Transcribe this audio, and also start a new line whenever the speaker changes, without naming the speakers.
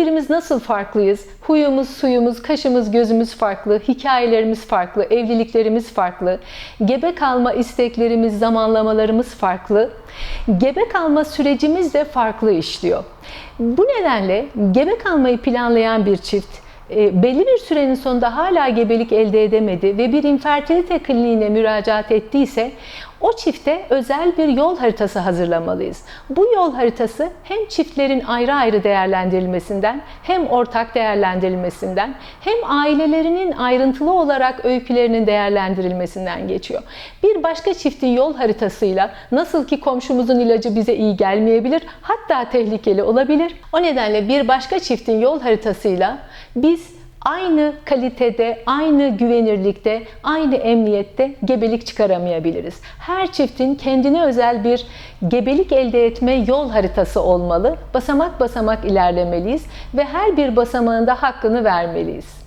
birimiz nasıl farklıyız? Huyumuz, suyumuz, kaşımız, gözümüz farklı, hikayelerimiz farklı, evliliklerimiz farklı, gebe kalma isteklerimiz, zamanlamalarımız farklı. Gebe kalma sürecimiz de farklı işliyor. Bu nedenle gebe kalmayı planlayan bir çift belli bir sürenin sonunda hala gebelik elde edemedi ve bir infertilite kliniğine müracaat ettiyse o çifte özel bir yol haritası hazırlamalıyız. Bu yol haritası hem çiftlerin ayrı ayrı değerlendirilmesinden hem ortak değerlendirilmesinden hem ailelerinin ayrıntılı olarak öykülerinin değerlendirilmesinden geçiyor. Bir başka çiftin yol haritasıyla nasıl ki komşumuzun ilacı bize iyi gelmeyebilir hatta tehlikeli olabilir. O nedenle bir başka çiftin yol haritasıyla biz aynı kalitede, aynı güvenirlikte, aynı emniyette gebelik çıkaramayabiliriz. Her çiftin kendine özel bir gebelik elde etme yol haritası olmalı. Basamak basamak ilerlemeliyiz ve her bir basamağında hakkını vermeliyiz.